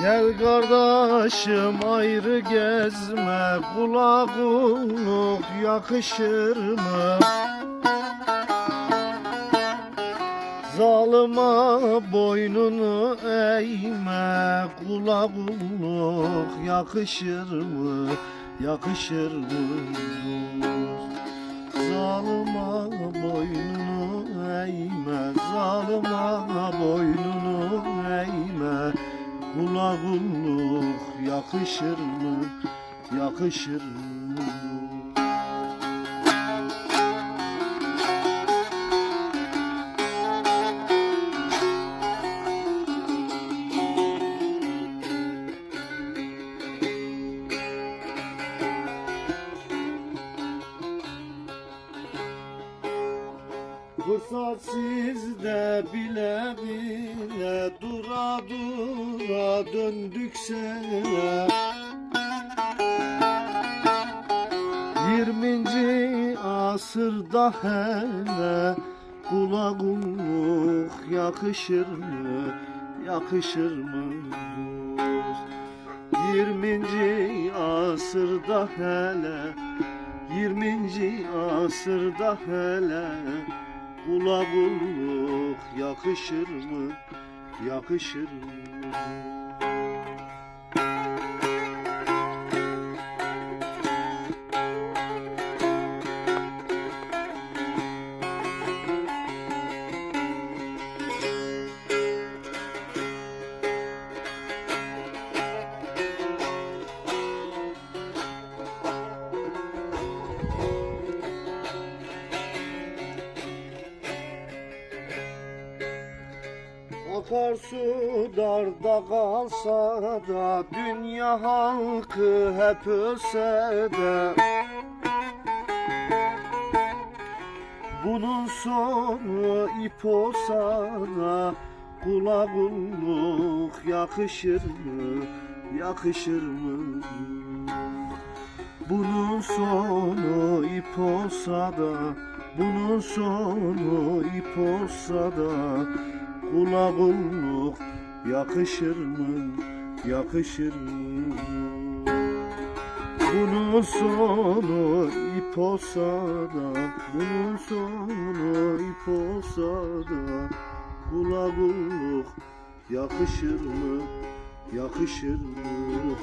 Gel kardeşim ayrı gezme Kula kulluk yakışır mı? Zalıma boynunu eğme Kula kulluk yakışır mı? Yakışır mı? Zalıma boynunu eğme Zalıma boynunu Kulluk yakışır mı? Yakışır mı? Fırsat sizde bile bile dura dura döndük sene Yirminci asırda hele kula kulluk yakışır mı yakışır mı Yirminci asırda hele Yirminci asırda hele Kula kulluk yakışır mı? Yakışır mı? Akarsu darda kalsa da Dünya halkı hep ölse de Bunun sonu ip olsa da Kula yakışır mı? Yakışır mı? Bunun sonu ip olsa da Bunun sonu ip olsa da Kula kulluk yakışır mı? Yakışır mı? Bunun sonu ip olsa da Bunun sonu ip olsa da Kula kulluk yakışır mı? Yakışır mı?